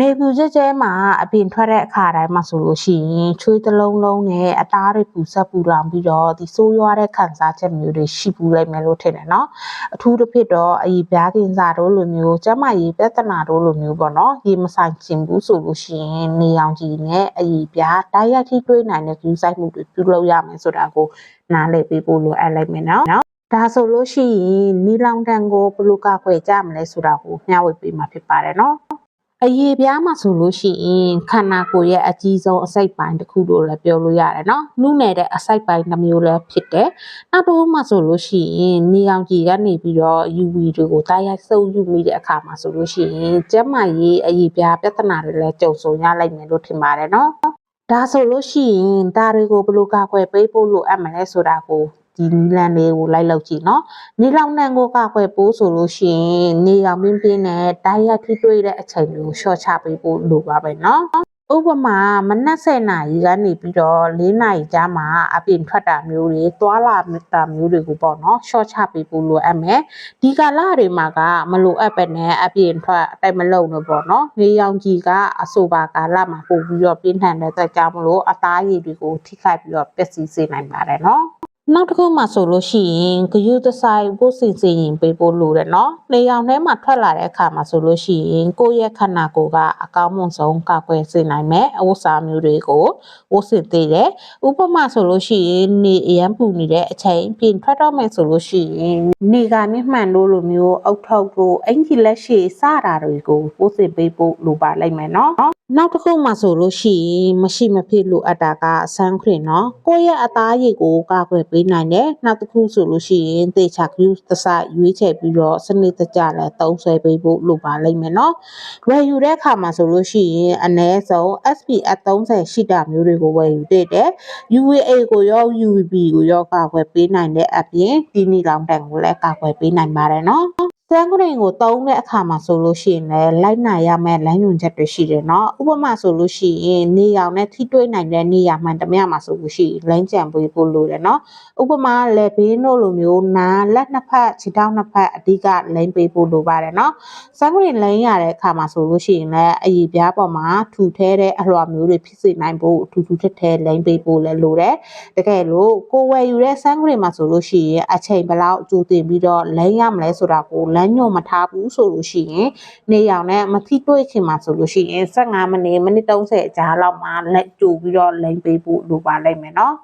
နေပူကျကျဲမှာအပြင်ထွက်တဲ့အခါတိုင်းမှာဆိုလို့ရှိရင်ချွေးတစ်လုံးလုံးနဲ့အသားတွေပူဆက်ပူလောင်ပြီးတော့ဒီဆိုးရွားတဲ့ခံစားချက်မျိုးတွေရှိပူလိုက်မယ်လို့ထင်တယ်နော်အထူးသဖြင့်တော့အည်ပြားကင်စာတို့လိုမျိုးကျန်းမာရေးပြဿနာတို့လိုမျိုးပေါ့နော်ရေမဆိုင်ချင်ဘူးဆိုလို့ရှိရင်နေအောင်ကြည့်နဲ့အည်ပြားတိုက်ရိုက်ထိတွေးနိုင်တဲ့ကျူးဆိုင်မှုတွေပြုလုပ်ရမယ်ဆိုတာကိုနားလည်ပေးဖို့လိုအပ်လိုက်မယ်နော်ဒါဆိုလို့ရှိရင်နီလောင်တန်ကိုဘယ်လိုကာကွယ်ကြမလဲဆိုတာကိုမျှဝေပေးမှာဖြစ်ပါတယ်နော် အရေးပြားမှာဆိုလို့ရှိရင်ခန္ဓာကိုယ်ရဲ့အကြီးဆုံးအစိတ်ပိုင်းတစ်ခုလို့လည်းပြောလို့ရတယ်နော်။နှုတ်နယ်တဲ့အစိတ်ပိုင်းတစ်မျိုးလည်းဖြစ်တယ်။နောက်တစ်ခုမှဆိုလို့ရှိရင်နေအောင်ကြီးကနေပြီးတော့ UV တွေကိုတားရိုက်စုပ်ယူမိတဲ့အခါမှာဆိုလို့ရှိရင်ကျန်းမာရေးအရေးပြားပြဿနာတွေလည်းကြုံဆုံရလိုက်မယ်လို့ထင်ပါတယ်နော်။ဒါဆိုလို့ရှိရင်ဒါတွေကိုဘယ်လိုကာကွယ်ပေးဖို့လိုအပ်မလဲဆိုတာကို ဒီနီလန်လေးကိုလိုက်လောက်ကြည့်နော်နေလောင်နှံကိုကကွယ်ပိုးဆိုလို့ရှိရင်နေရောင်ပင်းပင်းနဲ့တိုင်းရိုက်ထိတွေ့တဲ့အချိန်ကိုရှော့ချပေးဖို့လိုပါပဲနော်ဥပမာမနက်10နာရီကနေပြီးတော့4နာရီကြာမှအပြင်ထွက်တာမျိုးတွေသွာလာတာမျိုးတွေကိုပေါ့နော်ရှော့ချပေးဖို့လိုအပ်မယ်ဒီကာလတွေမှာကမလိုအပ်ပဲနဲ့အပြင်ထွက်အတိုက်မလုံလို့ပေါ့နော်နေရောင်ကြီးကအဆိုပါကာလမှာပို့ပြီးတော့ပြင်းထန်တဲ့အတွက်ကြောင့်မလို့အသားရည်တွေကိုထိခိုက်ပြီးတော့ပျက်စီးစေနိုင်ပါတယ်နော် နောက်တစ်ခုမှဆိုလို့ရှိရင်ဂယုတဆိုင်ပို့စင်စင်ရင်ပေးဖို့လိုတယ်နော်။နေရောင်ထဲမှာထွက်လာတဲ့အခါမှာဆိုလို့ရှိရင်ကိုယ့်ရဲ့ခန္ဓာကိုယ်ကအကောင်းမွန်ဆုံးကာကွယ်စေနိုင်မယ်အဝတ်စားမျိုးတွေကိုဝတ်ဆင်သေးတယ်။ဥပမာဆိုလို့ရှိရင်နေအရန်ပူနေတဲ့အချိန်ပြင်ထွက်တော့မယ်ဆိုလို့ရှိရင်နေကမြမှန်လို့လိုမျိုးအုတ်ထုပ်ကိုအင်ကြီးလက်ရှိစတာတွေကိုဝတ်ဆင်ပေးဖို့လိုပါလိမ့်မယ်နော်။နောက်တစ်ခုမှဆိုလို့ရှိရင်မရှိမဖြစ်လိုအပ်တာကဆန်းခရင်နော်ကိုယ့်ရဲ့အသားရည်ကိုကာကွယ်ပေးနိုင်တယ်နောက်တစ်ခုဆိုလို့ရှိရင်သေချာ use သစရွေးချယ်ပြီးတော့စနစ်တကျလည်းသုံးဆွဲပေးဖို့လိုပါလိမ့်မယ်နော်ဝယ်ယူတဲ့အခါမှာဆိုလို့ရှိရင်အနည်းဆုံး SPF 30ရှိတာမျိုးတွေကိုဝယ်ယူသင့်တယ် UVA ကိုရော UVB ကိုရောကာကွယ်ပေးနိုင်တဲ့အပြင်ဒီနီလောင်တန်ကိုလည်းကာကွယ်ပေးနိုင်ပါတယ်နော် စံကုရင်ကိုတုံးတဲ့အခါမှာဆိုလို့ရှိရင်လည်းလိုက်နာရမယ့်လမ်းညွှန်ချက်တွေရှိတယ်နော်ဥပမာဆိုလို့ရှိရင်နေရောင်နဲ့ထိတွေ့နိုင်တဲ့နေရာမှန်တမျှမှာဆိုလို့ရှိရင်လမ်းကြံပေးဖို့လိုတယ်နော်ဥပမာလက်ဘေးတို့လိုမျိုးနားလက်နှစ်ဖက်ခြေထောက်နှစ်ဖက်အဓိကလမ်းပေးဖို့လိုပါတယ်နော်စံကုရင်လမ်းရတဲ့အခါမှာဆိုလို့ရှိရင်လည်းအည်ပြားပေါ်မှာထူထဲတဲ့အလွှာမျိုးတွေဖြစ်စေနိုင်ဖို့ထူထူထက်ထဲလမ်းပေးဖို့လည်းလိုတယ်တကယ်လို့ကိုဝယ်ယူတဲ့စံကုရင်မှာဆိုလို့ရှိရင်အချိန်ဘယ်လောက်ကြိုတင်ပြီးတော့လမ်းရမလဲဆိုတာကိုလမ်းညွှန်မထားဘူးဆိုလို့ရှိရင်နေရောင်နဲ့မထိတွေ့ခင်မှာဆိုလို့ရှိရင်15မိနစ်မိနစ်30အကြာလောက်မှာလက်ကြိုပြီးတော့လိမ့်ပေးဖို့လိုပါလိမ့်မယ်နော်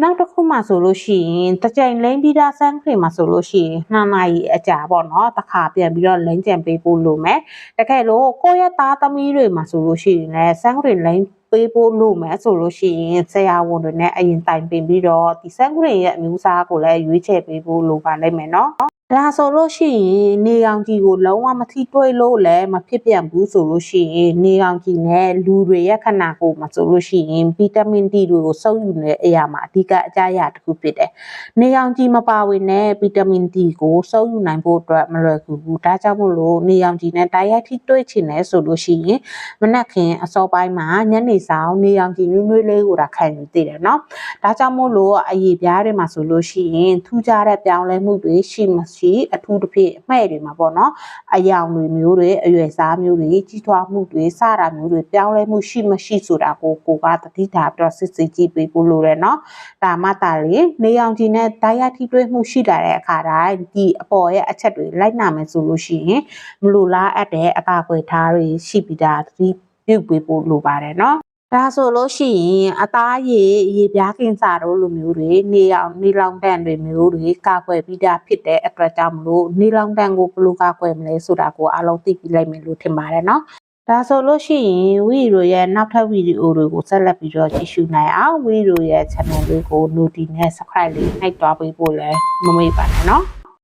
နောက်တစ်ခုမှဆိုလို့ရှိရင်တကြိမ်လိမ့်ပြီးသားဆန်းခရီမှာဆိုလို့ရှိရင်နှစ်နာရီအကြာပေါ့နော်တစ်ခါပြန်ပြီးတော့လိမ့်ကြံပေးဖို့လိုမယ်တကယ်လို့ကိုယ့်ရဲ့သားသမီးတွေမှာဆိုလို့ရှိရင်လည်းဆန်းခရီလိမ့်ပေးဖို့လိုမယ်ဆိုလို့ရှိရင်ဆရာဝန်တွေနဲ့အရင်တိုင်ပင်ပြီးတော့ဒီဆန်းခရီရဲ့အမျိုးအစားကိုလည်းရွေးချယ်ပေးဖို့လိုပါလိမ့်မယ်နော် ဒါဆိုလို့ရှိရင်နေအောင်ကြီးကိုလုံးဝမထိတွေ့လို့လည်းမဖြစ်ပြန်ဘူးဆိုလို့ရှိရင်နေအောင်ကြီးနဲ့လူတွေရဲ့ခန္ဓာကိုယ်မှာဆိုလို့ရှိရင်ဗီတာမင် D တွေကိုစုပ်ယူနေတဲ့အရာမှာအဓိကအကြအရာတစ်ခုဖြစ်တယ်။နေအောင်ကြီးမပါဝင်တဲ့ဗီတာမင် D ကိုစုပ်ယူနိုင်ဖို့အတွက်မလွယ်ကူဘူး။ဒါကြောင့်မို့လို့နေအောင်ကြီးနဲ့တိုက်ရိုက်ထိတွေ့ချင်တယ်ဆိုလို့ရှိရင်မနက်ခင်းအစောပိုင်းမှာညနေဆောင်နေအောင်ကြီးနွေးနွေးလေးကိုဒါခံယူသေးတယ်နော်။ဒါကြောင့်မို့လို့အရေးပြားတွေမှာဆိုလို့ရှိရင်ထူးခြားတဲ့ပြောင်းလဲမှုတွေရှိမရှိရှိအထူးသဖြင့်အမှဲ့တွေမှာပေါ့နော်အယောင်တွေမျိုးတွေအရွယ်စားမျိုးတွေကြီးထွားမှုတွေစတာမျိုးတွေပြောင်းလဲမှုရှိမရှိဆိုတာကိုကိုကတတိထားပြီးတော့စစ်စစ်ကြည့်ပေးဖို့လိုတယ်နော်ဒါမှတာလေနေအောင်ကြီးနဲ့ဓာတ်ရိုက်ထိတွေ့မှုရှိလာတဲ့အခါတိုင်းဒီအပေါ်ရဲ့အချက်တွေလိုက်နာမယ်ဆိုလို့ရှိရင်မလိုလားအပ်တဲ့အကာအကွယ်ထားတွေရှိပြီးသားသတိပြုပေးဖို့လိုပါတယ်နော် ဒါဆိုလို့ရှိရင်အသားရည်ရေပြားကင်ဆာတို့လိုမျိုးတွေနေအောင်နေလောင်တန်တွေမျိုးတွေကာကွယ်ပြီးသားဖြစ်တဲ့အတွက်ကြောင့်မလို့နေလောင်တန်ကိုဘယ်လိုကာကွယ်မလဲဆိုတာကိုအားလုံးသိပြီးလိုက်မယ်လို့ထင်ပါတယ်နော်ဒါဆိုလို့ရှိရင်ဝီရိုရဲ့နောက်ထပ်ဗီဒီယိုတွေကိုဆက်လက်ပြီးတော့ကြည့်ရှုနိုင်အောင်ဝီရိုရဲ့ channel လေးကို notify နဲ့ subscribe လေးနှိပ်သွားပေးဖို့လည်းမမေ့ပါနဲ့နော်